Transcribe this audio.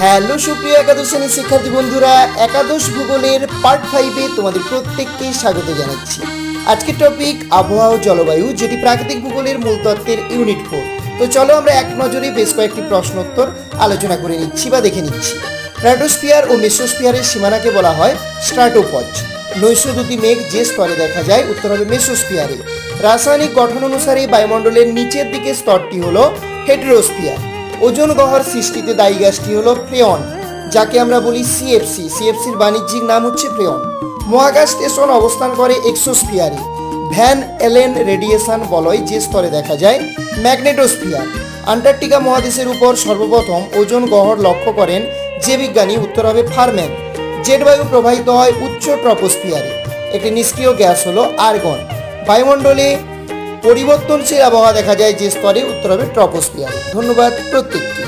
Hello সুপ্রিয় একাদশ শ্রেণির শিক্ষার্থী বন্ধুরা, একাদশ ভূগোলের পার্ট ফাইভে তোমাদের প্রত্যেককে স্বাগত জানাচ্ছি। আজকের টপিক আবহাওয়া ও জলবায়ু, যেটি প্রাকৃতিক ভূগোলের মূল তত্ত্বের ইউনিট ফোর তো চলো আমরা এক নজরে বেশ কয়েকটি প্রশ্নোত্তর আলোচনা করে নিচ্ছি বা দেখে নিচ্ছি। স্ট্র্যাটোস্ফিয়ার ও মেসোস্ফিয়ারের সীমানাকে বলা হয় স্ট্র্যাটোপজ নৈশদুতি মেঘ যে স্তরে দেখা যায়, উত্তর হবে মেসোস্ফিয়ারে রাসায়নিক গঠন অনুসারে বায়ুমণ্ডলের নিচের দিকে স্তরটি হলো হেটেরোস্ফিয়ার ওজন গহ্বর সৃষ্টিতে দায়ী গ্যাসটি হলো ফ্রেয়ন যাকে আমরা বলি সিএফসি সিএফসির বাণিজ্যিক নাম হচ্ছে ফ্রেয়ন মহাকাশ স্টেশন অবস্থান করে এক্সোস্ফিয়ারে। ভ্যান এলেন রেডিয়েশন বলয় যে স্তরে দেখা যায়, ম্যাগনেটোস্ফিয়ার। আন্টার্কটিকা মহাদেশের উপর সর্বপ্রথম ওজন গহ্বর লক্ষ্য করেন যে বিজ্ঞানী উত্তর হবে ফারম্যান। জেট বায়ু প্রবাহিত হয় উচ্চ ট্রপোস্ফিয়ারে। একটি নিষ্ক্রিয় গ্যাস হলো আর্গন। বায়ুমণ্ডলে পরিবর্তনশীল আবহাওয়া দেখা যায় যে স্তরে উত্তর হবে ট্রপোস্ফিয়ারে। ধন্যবাদ প্রত্যেককে।